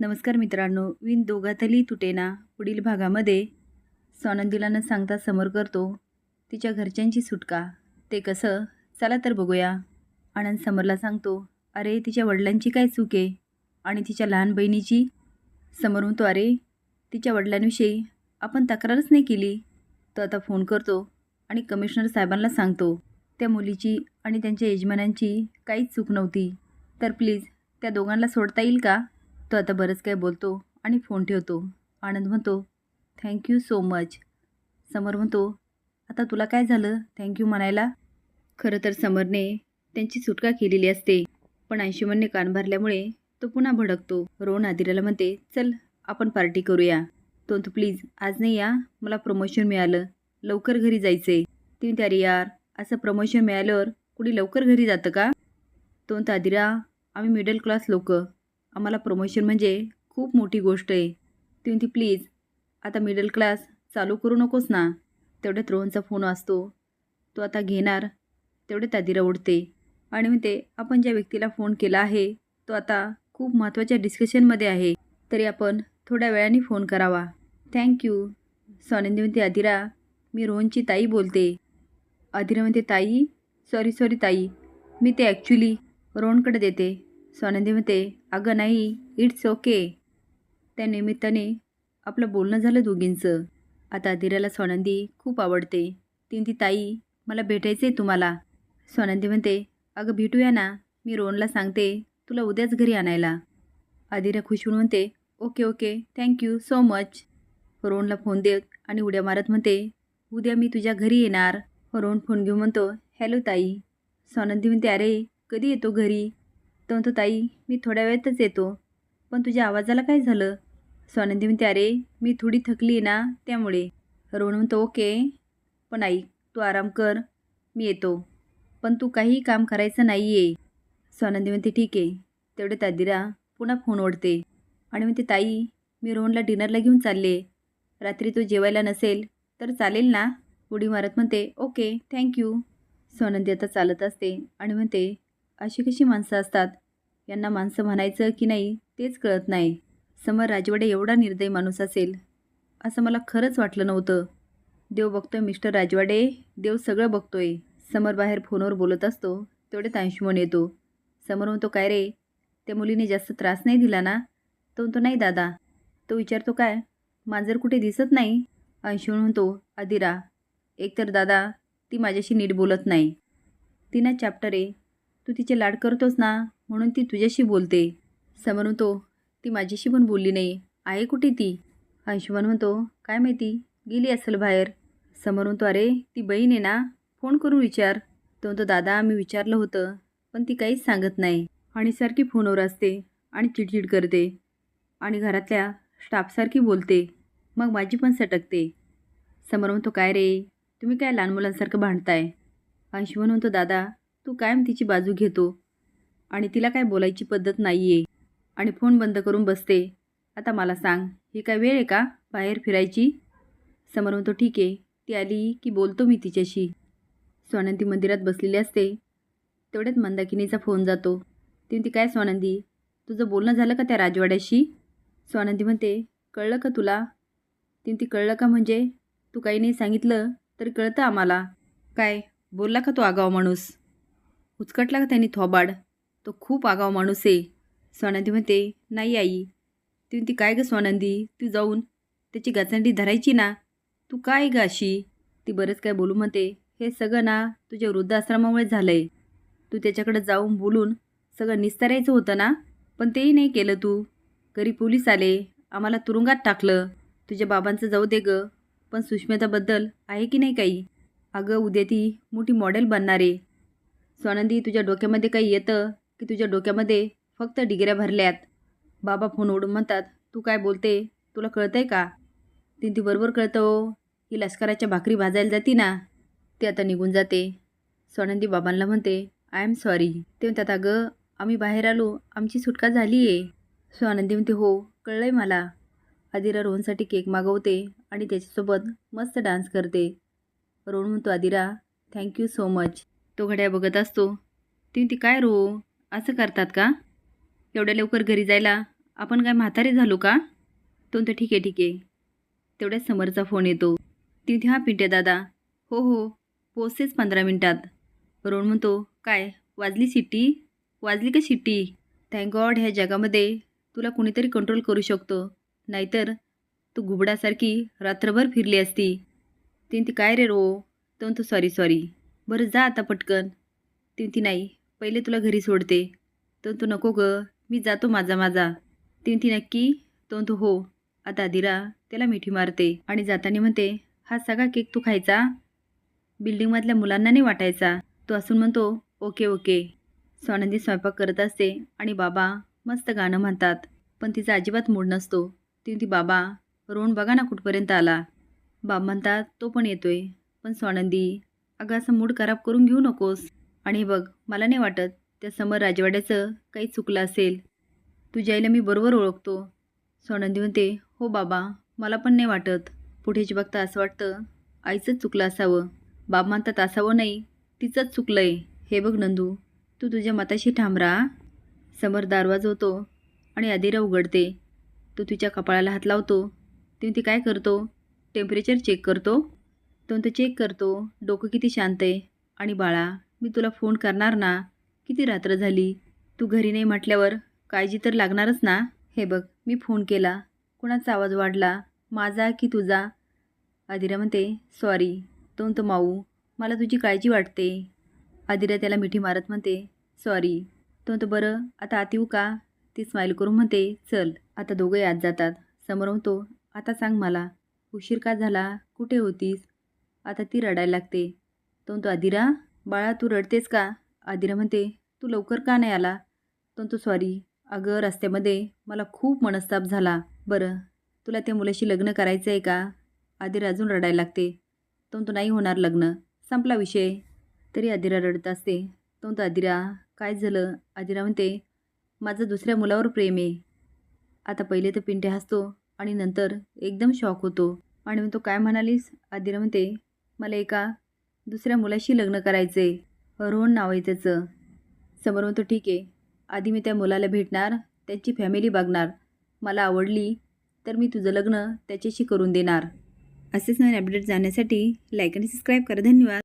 नमस्कार मित्रांनो विन दोघातली तुटेना पुढील भागामध्ये स्वानंदीला न सांगता समोर करतो तिच्या घरच्यांची सुटका. ते कसं? चला तर बघूया. आनंद समरला सांगतो अरे तिच्या वडिलांची काय चूक आहे? आणि तिच्या लहान बहिणीची? समोर म्हणतो अरे तिच्या वडिलांविषयी आपण तक्रारच नाही केली. तो आता फोन करतो आणि कमिशनर साहेबांना सांगतो त्या मुलीची आणि त्यांच्या यजमानांची काहीच चूक नव्हती. तर प्लीज त्या दोघांना सोडता येईल का? तो आता बरंच काय बोलतो आणि फोन ठेवतो. आनंद म्हणतो थँक्यू सो मच समर म्हणतो आता तुला काय झालं? थँक्यू म्हणायला? खरं तर समरने त्यांची सुटका केलेली असते पण अंशुमनने कान भरल्यामुळे तो पुन्हा भडकतो. रोहन आदिराला म्हणते चल आपण पार्टी करूया. तो तू प्लीज आज नाही या. मला प्रमोशन मिळालं. लवकर घरी जायचे ती म्हणते अरे यार असं प्रमोशन मिळाल्यावर कुणी लवकर घरी जातं का? तो म्हणतो आदिरा आम्ही मिडल क्लास लोक. आम्हाला प्रमोशन म्हणजे खूप मोठी गोष्ट आहे. ती म्हणते प्लीज आता मिडल क्लास चालू करू नकोस ना. तेवढ्यात रोहनचा फोन असतो तो आता घेणार. तेवढ्यात आदिरा उडते. आणि म्हणते आपण ज्या व्यक्तीला फोन केला आहे तो आता खूप महत्त्वाच्या डिस्कशनमध्ये आहे. तरी आपण थोड्या वेळाने फोन करावा. थँक्यू सोनंदी म्हणते आदिरा मी रोहनची ताई बोलते. आदिरा म्हणते ताई? सॉरी सॉरी ताई. मी ते ॲक्च्युली रोहनकडे देते. सोनंदी म्हणते अगं नाही इट्स ओके त्या निमित्ताने आपलं बोलणं झालं दोघींचं. आता आदिराला सोनंदी खूप आवडते. ती ती ताई मला भेटायचं आहे तुम्हाला सोनंदी म्हणते अगं भेटूया ना मी रोहनला सांगते तुला उद्याच घरी आणायला. आदिरा खुश होऊन म्हणते okay okay thank you so much रोहनला फोन देत आणि उड्या मारत म्हणते उद्या मी तुझ्या घरी येणार. रोहन फोन घेऊन म्हणतो हॅलो ताई. सोनंदी म्हणते अरे कधी येतो घरी? तर म्हणतो ताई मी थोड्या वेळातच येतो. पण तुझ्या आवाजाला काय झालं? स्वानंदी म्हणते अरे मी थोडी थकली आहे ना त्यामुळे. रोहन म्हणतो ओके. पण आई तू आराम कर मी येतो. पण तू काही काम करायचं नाही आहे स्वानंदी म्हणते ठीक आहे. तेवढे तादिरा पुन्हा फोन ओढते आणि म्हणते ताई मी रोहनला डिनरला घेऊन चालले. रात्री तो जेवायला नसेल तर चालेल ना? उडी मारत म्हणते ओके थँक्यू. सोनंदी आता चालत असते आणि म्हणते अशी कशी माणसं असतात? यांना माणसं म्हणायचं की नाही तेच कळत नाही. समर राजवाडे एवढा निर्दयी माणूस असेल असं मला खरंच वाटलं नव्हतं. देव बघतोय मिस्टर राजवाडे देव सगळं बघतोय. समर बाहेर फोनवर बोलत असतो तेवढे अंशुमन येतो. समर म्हणतो काय रे? त्या मुलीने जास्त त्रास नाही दिला ना? तो म्हणतो नाही दादा. तो विचारतो काय? मांजर कुठे दिसत नाही? अंशुमन म्हणतो आदिरा एकतर दादा ती माझ्याशी नीट बोलत नाही. तिनं चॅप्टर आहे तू तिचे लाड करतोस ना म्हणून ती तुझ्याशी बोलते. समर म्हणतो ती माझ्याशी पण बोलली नाही. आहे कुठे ती? अंशुमन म्हणतो काय माहिती गेली असेल बाहेर. समर म्हणतो अरे ती बहीण आहे ना फोन करून विचार. तो म्हणतो दादा मी विचारलं होतं पण ती काहीच सांगत नाही. आणि सारखी फोनवर असते आणि चिडचिड करते. आणि घरातल्या स्टाफसारखी बोलते. मग माझी पण सटकते. समर म्हणतो काय रे तुम्ही काय लहान मुलांसारखं भांडताय? अंशुमन म्हणतो दादा तू कायम तिची बाजू घेतो. आणि तिला काय बोलायची पद्धत नाही आहे आणि फोन बंद करून बसते. आता मला सांग ही काय वेळ आहे का बाहेर फिरायची? समोर म्हणतो ठीक आहे. ती आली की बोलतो मी तिच्याशी. स्वानंदी मंदिरात बसलेली असते. तेवढ्यात मंदाकिनीचा फोन जातो. ती म्हणते काय स्वानंदी? तुझं बोलणं झालं का त्या राजवाड्याशी? स्वानंदी म्हणते कळलं का तुला? ती म्हणते कळलं का म्हणजे? तू काही नाही सांगितलं तर कळतं आम्हाला. काय बोलला का तो आगाव माणूस? उचकटला का त्यांनी थोबाड? तो खूप आगाव माणूस आहे. स्वानंदी म्हणते नाही आई. ती म्हणते काय गं स्वानंदी तू जाऊन त्याची गचंडी धरायची ना? तू काय ग अशी? ती बरंच काय बोलू म्हणते हे सगळं ना तुझ्या वृद्धाश्रमामुळे झालं आहे तू त्याच्याकडे जाऊन बोलून सगळं निस्तारायचं होतं ना? पण तेही नाही केलं तू. घरी पोलीस आले आम्हाला तुरुंगात टाकलं. तुझ्या बाबांचं जाऊ दे गं. पण सुष्मिताबद्दल आहे की नाही काही? अगं उद्या ती मोठी मॉडेल बनणार आहे. स्वानंदी तुझ्या डोक्यामध्ये काही येतं की तुझ्या डोक्यामध्ये फक्त डिगऱ्या भरल्यात? बाबा फोन ओढून म्हणतात तू काय बोलते? तुला कळतंय का? ती ती बरोबर कळतं हो ही लष्कराच्या भाकरी भाजायला जाती ना ती आता निघून जाते. स्वानंदी बाबांना म्हणते आय एम सॉरी. ते म्हणतात अगं आम्ही बाहेर आलो आमची सुटका झाली आहे स्वानंदी म्हणते हो कळलंय मला. आदिरा रोहनसाठी केक मागवते आणि त्याच्यासोबत मस्त डान्स करते. रोहन म्हणतो आदिरा थँक्यू सो मच. तो घड्या बघत असतो. ती ती काय रो? असं करतात का? एवढ्या लवकर घरी जायला आपण काय म्हातारे झालो का? तो म्हणतो ठीक आहे ठीक आहे. तेवढ्याच समरचा फोन येतो. ती हा हां पिंट्या दादा. हो हो पोचतेच पंधरा मिनटात. रोण म्हणतो काय वाजली शिट्टी? वाजली का शिट्टी? थँक गॉड ह्या जगामध्ये तुला कुणीतरी कंट्रोल करू शकतो. नाहीतर तू घुबडासारखी रात्रभर फिरली असती. ती काय रे रो? तो म्हणतो सॉरी सॉरी बरं जा आता पटकन. ती नाही पहिले तुला घरी सोडते. तो तू नको ग मी जातो माझा माझा. ती नक्की? तो तू हो. आता दिरा त्याला मिठी मारते आणि जाताना म्हणते हा सगळा केक तू खायचा? बिल्डिंगमधल्या मुलांना नाही वाटायचा? तो असून म्हणतो ओके ओके. स्वानंदी स्वयंपाक करत असते आणि बाबा मस्त गाणं म्हणतात पण तिचा अजिबात मूड नसतो. ती बाबा रोण बघा ना कुठपर्यंत आला. बाब म्हणतात तो पण येतोय. पण स्वानंदी अगं असं मूड खराब करून घेऊ नकोस. आणि बघ मला नाही वाटत त्या समोर राजवाड्याचं काही चुकलं असेल. तुझ्या आईला मी बरोबर ओळखतो. सोनंदी म्हणते हो बाबा मला पण नाही वाटत. पुढेच बघता असं वाटतं आईचंच चुकलं असावं. बाब म्हणतात असावं नाही तिचंच चुकलं आहे हे बघ नंदू तू तुझ्या मताशी ठाम राहा समोर दारवाज होतो आणि आदिरा उघडते. तो तिच्या कपाळाला हात लावतो. ती ती काय करतो? टेम्परेचर चेक करतो? तो तो चेक करतो. डोकं किती शांत आहे? आणि बाळा मी तुला फोन करणार ना? किती रात्र झाली? तू घरी नाही म्हटल्यावर काळजी तर लागणारच ना? हे बघ मी फोन केला. कुणाचा आवाज वाढला? माझा की तुझा? आदिरा म्हणते सॉरी तो माऊ मला तुझी काळजी वाटते. आदिरा त्याला मिठी मारत म्हणते सॉरी तो तो बरं आता आत येऊ का? ती स्माईल करून म्हणते चल आता दोघंही आत जातात. समोर म्हणतो आता सांग मला उशीर का झाला? कुठे होतीस? आता ती रडायला लागते. तो म्हणतो आदिरा बाळा तू रडतेस का? आदिरा म्हणते तू लवकर का नाही आला? तो म्हणतो सॉरी. अगं रस्त्यामध्ये मला खूप मनस्ताप झाला. बरं तुला त्या मुलाशी लग्न करायचं आहे का? आदिरा अजून रडायला लागते. तो म्हणतो नाही होणार लग्न. संपला विषय. तरी आदिरा रडत असते. तो म्हणतो आदिरा काय झालं? आदिरा म्हणते माझं दुसऱ्या मुलावर प्रेम आहे. आता पहिले तर पिंटे हसतो आणि नंतर एकदम शॉक होतो. आणि म्हणतो काय म्हणालीस? आदिरा म्हणते मला एका दुसऱ्या मुलाशी लग्न करायचं आहे रोहन नाव आहे त्याचं. समोर म्हणतो ठीक आहे. आधी मी त्या मुलाला भेटणार त्याची फॅमिली बघणार. मला आवडली तर मी तुझं लग्न त्याच्याशी करून देणार. असेच नवीन अपडेट जाण्यासाठी लाईक आणि सबस्क्राईब करा. धन्यवाद.